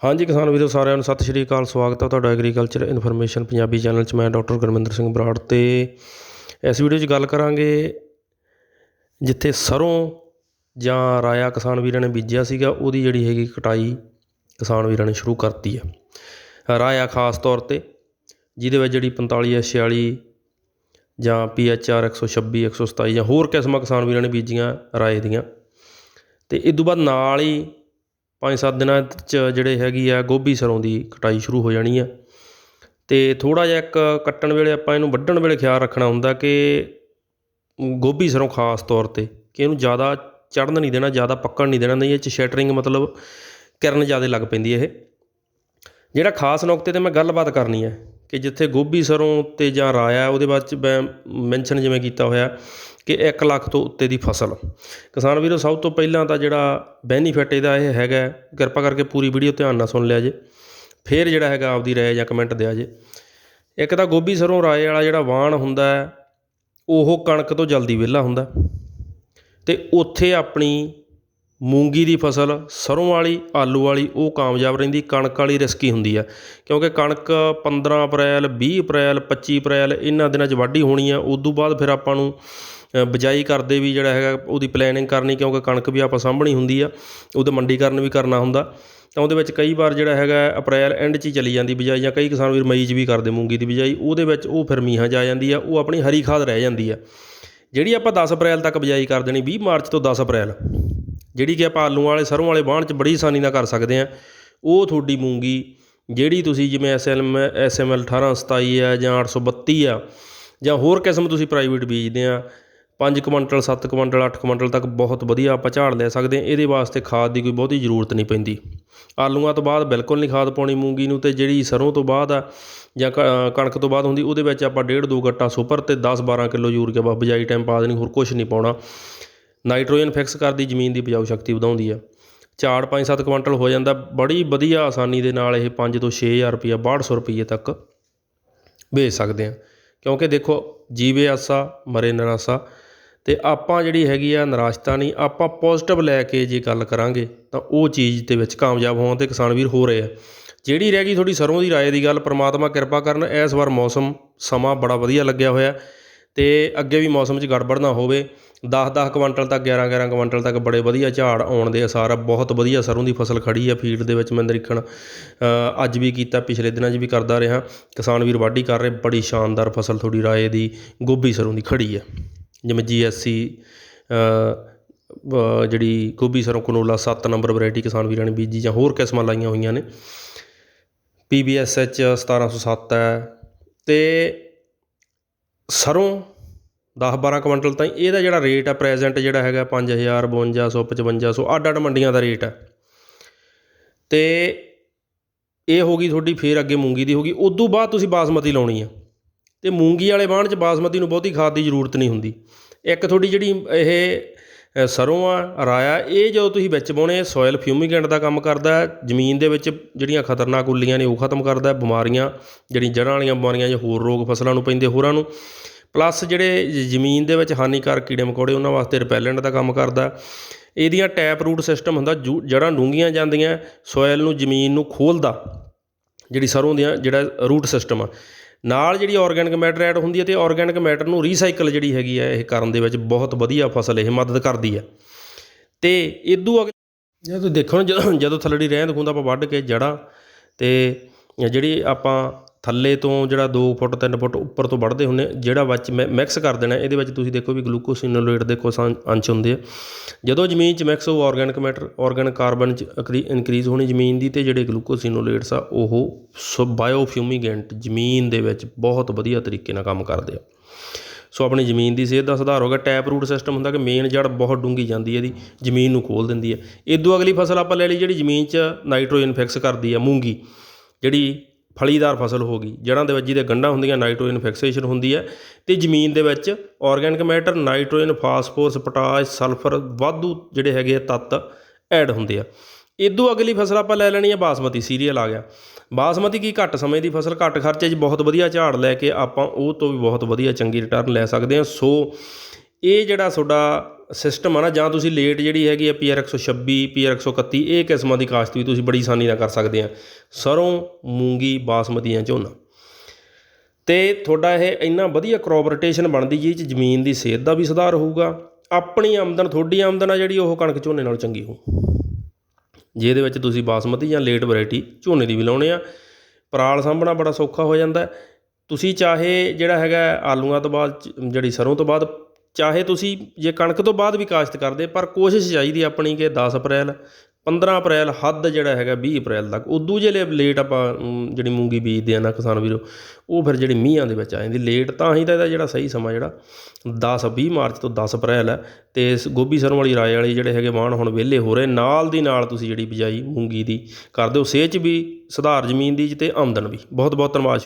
ਹਾਂਜੀ ਕਿਸਾਨ ਵੀਰੋ, ਸਾਰਿਆਂ ਨੂੰ ਸਤਿ ਸ਼੍ਰੀ ਅਕਾਲ, ਸਵਾਗਤ ਹੈ ਤੁਹਾਡਾ ਐਗਰੀਕਲਚਰ ਇਨਫੋਰਮੇਸ਼ਨ ਪੰਜਾਬੀ ਚੈਨਲ 'ਚ। ਮੈਂ ਡਾਕਟਰ ਗੁਰਮਿੰਦਰ ਸਿੰਘ ਬਰਾੜ ਤੇ ਇਸ ਵੀਡੀਓ 'ਚ ਗੱਲ ਕਰਾਂਗੇ ਜਿੱਥੇ ਸਰੋਂ ਜਾਂ ਰਾਇਆ ਕਿਸਾਨ ਵੀਰਾਂ ਨੇ ਬੀਜਿਆ ਸੀਗਾ, ਉਹਦੀ ਜਿਹੜੀ ਹੈਗੀ ਕਟਾਈ ਕਿਸਾਨ ਵੀਰਾਂ ਨੇ ਸ਼ੁਰੂ ਕਰਤੀ ਹੈ ਰਾਇਆ ਖਾਸ ਤੌਰ ਤੇ, ਜਿਹਦੇ ਵਿੱਚ ਜਿਹੜੀ 45 46 ਜਾਂ PHR 126 127 ਜਾਂ ਹੋਰ ਕਿਸਮਾਂ ਕਿਸਾਨ ਵੀਰਾਂ ਨੇ ਬੀਜੀਆਂ ਰਾਏ ਦੀਆਂ। ਤੇ ਇਸ ਤੋਂ ਬਾਅਦ ਨਾਲ ਹੀ ਪੰਜ ਸੱਤ ਦਿਨਾਂ 'ਚ ਜਿਹੜੇ ਹੈਗੀ ਆ ਗੋਭੀ ਸਰੋਂ ਦੀ ਕਟਾਈ ਸ਼ੁਰੂ ਹੋ ਜਾਣੀ ਆ। ਅਤੇ ਥੋੜ੍ਹਾ ਜਿਹਾ ਇੱਕ ਕੱਟਣ ਵੇਲੇ ਆਪਾਂ ਇਹਨੂੰ ਵੱਢਣ ਵੇਲੇ ਖਿਆਲ ਰੱਖਣਾ ਹੁੰਦਾ ਕਿ ਗੋਭੀ ਸਰ੍ਹੋਂ ਖਾਸ ਤੌਰ ਤੇ ਕਿ ਇਹਨੂੰ ਜ਼ਿਆਦਾ ਚੜ੍ਹਨ ਨਹੀਂ ਦੇਣਾ, ਜ਼ਿਆਦਾ ਪੱਕਣ ਨਹੀਂ ਦੇਣਾ, ਨਹੀਂ ਇਹ 'ਚ ਸ਼ੈਟਰਿੰਗ ਮਤਲਬ ਕਿਰਨ ਜ਼ਿਆਦਾ ਲੱਗ ਪੈਂਦੀ ਹੈ ਇਹ। ਜਿਹੜਾ ਖਾਸ ਨੁਕਤੇ ਤੇ ਮੈਂ ਗੱਲਬਾਤ ਕਰਨੀ ਹੈ ਕਿ ਜਿੱਥੇ ਗੋਭੀ ਸਰੋਂ ਤੇ ਜਾਂ ਰਾਇਆ, ਉਹਦੇ ਬਾਅਦ ਚ ਮੈਂ ਮੈਨਸ਼ਨ ਜਿਵੇਂ ਕੀਤਾ ਹੋਇਆ ਕਿ ਇੱਕ ਲੱਖ ਤੋਂ ਉੱਤੇ ਦੀ ਫਸਲ। ਕਿਸਾਨ ਵੀਰੋ, ਸਭ ਤੋਂ ਪਹਿਲਾਂ ਤਾਂ ਜਿਹੜਾ ਬੈਨੀਫਿਟ ਇਹਦਾ ਇਹ ਹੈਗਾ ਕਿਰਪਾ ਕਰਕੇ ਪੂਰੀ ਵੀਡੀਓ ਧਿਆਨ ਨਾਲ ਸੁਣ ਲਿਆ ਜੇ। ਫਿਰ ਜਿਹੜਾ ਹੈਗਾ ਆਪਦੀ ਰਾਏ ਜਾਂ ਕਮੈਂਟ ਦਿਆ ਜੇ। ਇੱਕ ਤਾਂ ਗੋਭੀ ਸਰੋਂ, ਰਾਏ ਵਾਲਾ ਜਿਹੜਾ ਵਾਣ ਹੁੰਦਾ ਉਹ ਕਣਕ ਤੋਂ ਜਲਦੀ ਵਿਹਲਾ ਹੁੰਦਾ ਤੇ ਉੱਥੇ ਆਪਣੀ ਮੂੰਗੀ ਦੀ ਫਸਲ ਸਰ੍ਹੋਂ ਵਾਲੀ, ਆਲੂ ਵਾਲੀ, ਉਹ ਕਾਮਯਾਬ ਰਹਿੰਦੀ, ਕਣਕ ਵਾਲੀ ਰਿਸਕੀ ਹੁੰਦੀ ਆ। ਕਿਉਂਕਿ ਕਣਕ 15 ਅਪ੍ਰੈਲ, ਵੀਹ ਅਪ੍ਰੈਲ 25 ਅਪ੍ਰੈਲ, ਇਹਨਾਂ ਦਿਨਾਂ 'ਚ ਵਾਢੀ ਹੋਣੀ ਆ। ਉਦੋਂ ਬਾਅਦ ਫਿਰ ਆਪਾਂ ਨੂੰ ਬਿਜਾਈ ਕਰਦੇ ਵੀ ਜਿਹੜਾ ਹੈਗਾ, ਉਹਦੀ ਪਲੈਨਿੰਗ ਕਰਨੀ, ਕਿਉਂਕਿ ਕਣਕ ਵੀ ਆਪਾਂ ਸਾਂਭਣੀ ਹੁੰਦੀ ਆ, ਉਹਦਾ ਮੰਡੀਕਰਨ ਵੀ ਕਰਨਾ ਹੁੰਦਾ। ਤਾਂ ਉਹਦੇ ਵਿੱਚ ਕਈ ਵਾਰ ਜਿਹੜਾ ਹੈਗਾ, ਅਪ੍ਰੈਲ ਐਂਡ 'ਚ ਹੀ ਚਲੀ ਜਾਂਦੀ ਬਿਜਾਈ, ਜਾਂ ਕਈ ਕਿਸਾਨ ਵੀਰ ਮਈ 'ਚ ਵੀ ਕਰਦੇ ਮੂੰਗੀ ਦੀ ਬਿਜਾਈ, ਉਹਦੇ ਵਿੱਚ ਉਹ ਫਿਰ ਮੀਂਹਾਂ 'ਚ ਆ ਜਾਂਦੀ ਆ, ਉਹ ਆਪਣੀ ਹਰੀ ਖਾਦ ਰਹਿ ਜਾਂਦੀ ਆ। ਜਿਹੜੀ ਆਪਾਂ 10 ਅਪ੍ਰੈਲ ਤੱਕ ਬਿਜਾਈ ਕਰ ਦੇਣੀ 20 ਮਾਰਚ ਤੋਂ 10 ਅਪ੍ਰੈਲ। ਜਿਹੜੀ ਕਿ ਆਪਾਂ ਆਲੂਆਂ ਵਾਲੇ, ਸਰੋਂ ਵਾਲੇ ਬਾਣ 'ਚ ਬੜੀ ਆਸਾਨੀ ਨਾਲ ਕਰ ਸਕਦੇ ਹਾਂ। ਉਹ ਤੁਹਾਡੀ ਮੂੰਗੀ, ਜਿਹੜੀ ਤੁਸੀਂ ਜਿਵੇਂ ਐਸਐਮ ਐਸਐਮਐਲ 1827 ਆ ਜਾਂ 832 ਆ, ਜਾਂ ਹੋਰ ਕਿਸਮ ਤੁਸੀਂ ਪ੍ਰਾਈਵੇਟ ਬੀਜਦੇ ਆ 5 ਕੁਇੰਟਲ 7 ਕੁਇੰਟਲ 8 ਕੁਇੰਟਲ ਤੱਕ ਬਹੁਤ ਵਧੀਆ ਆਪਾਂ ਝਾੜ ਲੈ ਸਕਦੇ ਹਾਂ। ਇਹਦੇ ਵਾਸਤੇ ਖਾਦ ਦੀ ਕੋਈ ਬਹੁਤੀ ਜ਼ਰੂਰਤ ਨਹੀਂ ਪੈਂਦੀ। ਆਲੂਆਂ ਤੋਂ ਬਾਅਦ ਬਿਲਕੁਲ ਨਹੀਂ ਖਾਦ ਪਾਉਣੀ ਮੂੰਗੀ ਨੂੰ ਤੇ ਜਿਹੜੀ ਸਰੋਂ ਤੋਂ ਬਾਅਦ ਆ ਜਾਂ ਕਣਕ ਤੋਂ ਬਾਅਦ ਹੁੰਦੀ, ਉਹਦੇ ਵਿੱਚ ਆਪਾਂ ਡੇਢ ਦੋ ਗੱਟਾ ਸੁਪਰ ਤੇ 10 12 ਕਿਲੋ ਯੂਰੀਆ ਬਸ ਬਿਜਾਈ ਟਾਈਮ ਪਾ ਦੇਣੀ, ਹੋਰ ਕੁਝ ਨਹੀਂ ਪਾਉਣਾ। ਨਾਈਟ੍ਰੋਜਨ ਫਿਕਸ ਕਰਦੀ ਜ਼ਮੀਨ ਦੀ ਉਪਜਾਊ ਸ਼ਕਤੀ ਵਧਾਉਂਦੀ ਆ। ਝਾੜ 5-7 ਕੁਇੰਟਲ ਹੋ ਜਾਂਦਾ, ਬੜੀ ਵਧੀਆ ਆਸਾਨੀ ਦੇ ਨਾਲ ਇਹ 5 ਤੋਂ 6000 ਰੁਪਈਆ 6200 ਰੁਪਈਏ ਤੱਕ ਵੇਚ ਸਕਦੇ ਆ। ਕਿਉਂਕਿ ਦੇਖੋ, ਜੀਵੇ ਆਸਾ, ਮਰੇ ਨਿਰਾਸਾ, ਤੇ ਆਪਾਂ ਜਿਹੜੀ ਹੈਗੀ ਆ ਨਿਰਾਸ਼ਤਾ ਨਹੀਂ, ਆਪਾਂ ਪੋਜ਼ਿਟਿਵ ਲੈ ਕੇ ਜੇ ਗੱਲ ਕਰਾਂਗੇ, ਤਾਂ ਉਹ ਚੀਜ਼ ਦੇ ਵਿੱਚ ਕਾਮਯਾਬ ਹੋਣ ਤੇ ਕਿਸਾਨ ਵੀਰ ਹੋ ਰਹੇ ਆ। ਜਿਹੜੀ ਰਹਿ ਗਈ ਤੁਹਾਡੀ ਸਰੋਂ ਦੀ ਰਾਏ ਦੀ ਗੱਲ, ਪ੍ਰਮਾਤਮਾ ਕਿਰਪਾ ਕਰਨ, ਇਸ ਵਾਰ ਮੌਸਮ ਸਮਾਂ ਬੜਾ ਵਧੀਆ ਲੱਗਿਆ ਹੋਇਆ, ਤੇ ਅੱਗੇ ਵੀ ਮੌਸਮ 'ਚ ਗੜਬੜ ਨਾ ਹੋਵੇ। ਦਸ ਦਸ ਕੁਆਂਟਲ ਤੱਕ ਗਿਆਰਾਂ ਗਿਆਰਾਂ ਕੁਆਂਟਲ ਤੱਕ ਬੜੇ ਵਧੀਆ ਝਾੜ ਆਉਣ ਦੇ ਅਸਾਰ ਆ। ਬਹੁਤ ਵਧੀਆ ਸਰੋਂ ਦੀ ਫਸਲ ਖੜੀ ਆ ਫੀਲਡ ਦੇ ਵਿੱਚ ਮੈਂ ਨਿਰੀਖਣ ਅੱਜ ਵੀ ਕੀਤਾ, ਪਿਛਲੇ ਦਿਨਾਂ 'ਚ ਵੀ ਕਰਦਾ ਰਿਹਾ। ਕਿਸਾਨ ਵੀਰ ਵਾਢੀ ਕਰ ਰਹੇ, ਬੜੀ ਸ਼ਾਨਦਾਰ ਫਸਲ ਤੁਹਾਡੀ ਰਾਏ ਦੀ ਗੋਭੀ ਸਰ੍ਹੋਂ ਦੀ ਖੜੀ ਆ। ਜਿਵੇਂ ਜੀਐਸਸੀ ਜਿਹੜੀ ਗੋਭੀ ਸਰੋਂ ਕਨੋਲਾ 7 ਨੰਬਰ ਵੈਰਾਈਟੀ ਕਿਸਾਨ ਵੀਰਾਂ ਨੇ ਬੀਜੀ ਜਾਂ ਹੋਰ ਕਿਸਮਾਂ ਲਾਈਆਂ ਹੋਈਆਂ ਨੇ। ਪੀਬੀਐਸਐਚ 1707 ਹੈ। ਤੇ ਸਰੋਂ 10 12 ਕੁਇੰਟਲ ਤਾਈਂ ਇਹਦਾ ਜਿਹੜਾ ਰੇਟ ਆ ਪ੍ਰੈਜ਼ੈਂਟ ਜਿਹੜਾ ਹੈਗਾ 5000 5200 5500 ਅੱਡ ਅੱਡ ਮੰਡੀਆਂ ਦਾ ਰੇਟ ਹੈ ਤੇ ਇਹ ਹੋ ਗਈ ਤੁਹਾਡੀ ਫੇਰ ਅੱਗੇ ਮੂੰਗੀ ਦੀ ਹੋ ਗਈ। ਉਦੋਂ ਬਾਅਦ ਤੁਸੀਂ ਬਾਸਮਤੀ ਲਾਉਣੀ ਆ। ਤੇ ਮੂੰਗੀ ਵਾਲੇ ਬਾਣ 'ਚ ਬਾਸਮਤੀ ਨੂੰ ਬਹੁਤੀ ਖਾਦ ਦੀ ਜ਼ਰੂਰਤ ਨਹੀਂ ਹੁੰਦੀ। ਇੱਕ ਤੁਹਾਡੀ ਜਿਹੜੀ ਇਹ ਅ, ਸਰੋਂ ਆ ਰਾਇਆ ਇਹ ਜਦੋਂ ਤੁਸੀਂ ਵਿੱਚ ਪਾਉਣੇ ਸੋਇਲ ਫਿਊਮੀਗੈਂਟ ਦਾ ਕੰਮ ਕਰਦਾ ਜ਼ਮੀਨ ਦੇ ਵਿੱਚ ਜਿਹੜੀਆਂ ਖਤਰਨਾਕ ਉੱਲੀਆਂ ਨੇ ਉਹ ਖਤਮ ਕਰਦਾ ਬਿਮਾਰੀਆਂ ਜਿਹੜੀਆਂ ਜੜ੍ਹਾਂ ਵਾਲੀਆਂ ਬਿਮਾਰੀਆਂ ਜਾਂ ਹੋਰ ਰੋਗ ਫਸਲਾਂ ਨੂੰ ਪੈਂਦੇ ਹੋਰਾਂ ਨੂੰ। ਪਲੱਸ ਜਿਹੜੇ ਜ- ਜ਼ਮੀਨ ਦੇ ਵਿੱਚ ਹਾਨੀਕਾਰਕ ਕੀੜੇ ਮਕੌੜੇ ਉਹਨਾਂ ਵਾਸਤੇ ਰਿਪੈਲੈਂਟ ਦਾ ਕੰਮ ਕਰਦਾ। ਇਹਦੀਆਂ ਟੈਪ ਰੂਟ ਸਿਸਟਮ ਹੁੰਦਾ, ਜੂ- ਜੜ੍ਹਾਂ ਡੂੰਘੀਆਂ ਜਾਂਦੀਆਂ ਸੋਇਲ ਨੂੰ, ਜ਼ਮੀਨ ਨੂੰ ਖੋਲਦਾ, ਜਿਹੜੀ ਸਰੋਂ ਦੀਆਂ ਜਿਹੜਾ ਰੂਟ ਸਿਸਟਮ ਆ। ਨਾਲ ਜਿਹੜੀ ਆਰਗੈਨਿਕ ਮੈਟਰ ਐਡ ਹੁੰਦੀ ਹੈ ਤੇ ਆਰਗੈਨਿਕ ਮੈਟਰ ਨੂੰ ਰੀਸਾਈਕਲ ਜਿਹੜੀ ਹੈਗੀ ਹੈ ਇਹ ਕਰਨ ਦੇ ਵਿੱਚ ਬਹੁਤ ਵਧੀਆ ਫਸਲ ਇਹ ਮਦਦ ਕਰਦੀ ਹੈ ਤੇ ਇਦੋਂ ਅਗਲੇ ਜੇ ਤੁਸੀਂ ਦੇਖੋ ਜਦੋਂ ਜਦੋਂ ਥੱਲੜੀ ਰਹਿੰਦ ਖੁੰਦ ਆਪਾਂ ਵੱਢ ਕੇ ਜੜ੍ਹਾਂ ਤੇ ਜਿਹੜੀ ਆਪਾਂ ਥੱਲੇ ਤੋਂ ਜਿਹੜਾ 2 ਫੁੱਟ 3 ਫੁੱਟ ਉੱਪਰ ਤੋਂ ਵੱਢਦੇ ਹੁੰਦੇ ਜਿਹੜਾ ਵਿੱਚ ਮਿਕਸ ਕਰ ਦੇਣਾ, ਇਹਦੇ ਵਿੱਚ ਤੁਸੀਂ ਦੇਖੋ ਵੀ ਗਲੂਕੋਸਿਨੋਲੇਟ ਦੇ ਕੁਛ ਅੰਸ਼ ਹੁੰਦੇ ਆ। ਜਦੋਂ ਜ਼ਮੀਨ 'ਚ ਮਿਕਸ ਹੋ ਆਰਗੈਨਿਕ ਮੈਟਰ ਆਰਗੈਨਿਕ ਕਾਰਬਨ 'ਚ ਇਨਕਰੀਜ਼ ਹੋਣੀ ਜ਼ਮੀਨ ਦੀ ਤੇ ਜਿਹੜੇ ਗਲੂਕੋਸਿਨੋਲੇਟਸ ਆ, ਉਹ ਸੋ ਬਾਇਓਫਿਊਮੀਗੈਂਟ ਜ਼ਮੀਨ ਦੇ ਵਿੱਚ ਬਹੁਤ ਵਧੀਆ ਤਰੀਕੇ ਨਾਲ ਕੰਮ ਕਰਦੇ ਆ। ਸੋ ਆਪਣੀ ਜ਼ਮੀਨ ਦੀ ਸਿਹਤ ਦਾ ਸੁਧਾਰ ਹੋਗਾ ਟੈਪ ਰੂਟ ਸਿਸਟਮ ਹੁੰਦਾ ਕਿ ਮੇਨ ਜੜ ਬਹੁਤ ਡੂੰਗੀ ਜਾਂਦੀ ਹੈ, ਇਹਦੀ ਜ਼ਮੀਨ ਨੂੰ ਖੋਲ ਦਿੰਦੀ ਹੈ। ਇਦੋਂ ਅਗਲੀ ਫਸਲ ਆਪਾਂ ਲੈ ਲਈ ਜਿਹੜੀ ਜ਼ਮੀਨ 'ਚ ਨਾਈਟ੍ਰੋਜਨ ਫਿਕਸ ਕਰਦੀ ਆ ਮੂੰਗੀ, ਜਿਹੜੀ ਫਲੀਦਾਰ ਫਸਲ ਹੋ ਗਈ ਜੜ੍ਹਾਂ ਦੇ ਵਿੱਚ ਜਿਹਦੇ ਗੰਢਾਂ ਹੁੰਦੀਆਂ, ਨਾਈਟ੍ਰੋਜਨ ਫਿਕਸੇਸ਼ਨ ਹੁੰਦੀ ਹੈ ਤੇ ਜ਼ਮੀਨ ਦੇ ਵਿੱਚ organic matter, nitrogen, phosphorus, potash, sulphur ਵਾਧੂ ਜਿਹੜੇ ਹੈਗੇ ਆ ਤੱਤ ਐਡ ਹੁੰਦੇ ਆ। ਇਦੋਂ ਅਗਲੀ ਫਸਲ ਆਪਾਂ ਲੈ ਲੈਣੀ ਹੈ ਬਾਸਮਤੀ, ਸੀਰੀਅਲ ਆ ਗਿਆ। ਬਾਸਮਤੀ ਕੀ ਘੱਟ ਸਮੇਂ ਦੀ ਫਸਲ, ਘੱਟ ਖਰਚੇ 'ਚ ਬਹੁਤ ਵਧੀਆ ਝਾੜ ਲੈ ਕੇ ਆਪਾਂ ਉਹ ਤੋਂ ਵੀ ਬਹੁਤ ਵਧੀਆ ਚੰਗੀ ਰਿਟਰਨ ਲੈ ਸਕਦੇ ਹਾਂ ਸੋ ਇਹ ਜਿਹੜਾ ਤੁਹਾਡਾ ਸਿਸਟਮ ਆ ਨਾ, ਜਾਂ ਤੁਸੀਂ ਲੇਟ ਜਿਹੜੀ ਹੈਗੀ ਆ ਪੀਆਰ 126 ਪੀਆਰ 131 ਇਹ ਕਿਸਮਾਂ ਦੀ ਕਾਸ਼ਤ ਵੀ ਤੁਸੀਂ ਬੜੀ ਆਸਾਨੀ ਨਾਲ ਕਰ ਸਕਦੇ ਆ। ਸਰੋਂ, ਮੂੰਗੀ ਬਾਸਮਤੀ ਜਾਂ ਝੋਨਾ। ਤੇ ਤੁਹਾਡਾ ਇਹ ਇੰਨਾ ਵਧੀਆ ਕ੍ਰੌਪ ਰੋਟੇਸ਼ਨ ਬਣਦੀ ਜੀ ਚ ਜ਼ਮੀਨ ਦੀ ਸਿਹਤ ਦਾ ਵੀ ਸੁਧਾਰ ਹੋਊਗਾ। ਆਪਣੀ ਆਮਦਨ, ਤੁਹਾਡੀ ਆਮਦਨ ਆ ਜਿਹੜੀ, ਉਹ ਕਣਕ ਝੋਨੇ ਨਾਲ ਚੰਗੀ ਹੋਊ। ਜਿਹਦੇ ਵਿੱਚ ਤੁਸੀਂ ਬਾਸਮਤੀ ਜਾਂ ਲੇਟ ਵੈਰਾਈਟੀ ਝੋਨੇ ਦੀ ਵੀ ਲਾਉਣੇ ਆ। ਪਰਾਲ ਸਾਂਭਣਾ ਬੜਾ ਸੌਖਾ ਹੋ ਜਾਂਦਾ। ਤੁਸੀਂ ਚਾਹੇ ਜਿਹੜਾ ਹੈਗਾ, ਆਲੂਆਂ ਤੋਂ ਬਾਅਦ ਜਿਹੜੀ ਸਰੋਂ ਤੋਂ ਬਾਅਦ ਚਾਹੇ ਤੁਸੀਂ ਜੇ ਕਣਕ ਤੋਂ ਬਾਅਦ ਵੀ ਕਾਸ਼ਤ ਕਰਦੇ, ਪਰ ਕੋਸ਼ਿਸ਼ ਚਾਹੀਦੀ ਆਪਣੀ ਕਿ 10 ਅਪ੍ਰੈਲ 15 ਅਪ੍ਰੈਲ, ਹੱਦ ਜਿਹੜਾ ਹੈਗਾ 20 ਅਪ੍ਰੈਲ ਤੱਕ। ਉਦੋਂ ਜੇ ਲੇਟ ਆਪਾਂ ਜਿਹੜੀ ਮੂੰਗੀ ਬੀਜਦੇ ਆ ਨਾ ਕਿਸਾਨ ਵੀਰੋ, ਉਹ ਫਿਰ ਜਿਹੜੀ ਮੀਂਹਾਂ ਦੇ ਵਿੱਚ ਆ ਜਾਂਦੀ। ਲੇਟ ਤਾਂ ਹੀ ਤਾਂ ਇਹਦਾ ਜਿਹੜਾ ਸਹੀ ਸਮਾਂ ਜਿਹੜਾ 10 20 ਮਾਰਚ ਤੋਂ 10 ਅਪ੍ਰੈਲ ਹੈ ਤੇ ਇਸ ਗੋਭੀ ਸਰੋਂ ਵਾਲੀ ਰਾਏ ਵਾਲੀ ਜਿਹੜੇ ਹੈਗੇ ਵਾਹਣ ਹੁਣ ਵਿਹਲੇ ਹੋ ਰਹੇ, ਨਾਲ ਦੀ ਨਾਲ ਤੁਸੀਂ ਜਿਹੜੀ ਬਿਜਾਈ ਮੂੰਗੀ ਦੀ, ਕਰ ਦਿਓ। ਸਿਹਤ ਵੀ ਸੁਧਾਰ ਜ਼ਮੀਨ ਦੀ 'ਚ ਤੇ ਆਮਦਨ ਵੀ। ਬਹੁਤ ਬਹੁਤ ਧੰਨਵਾਦ।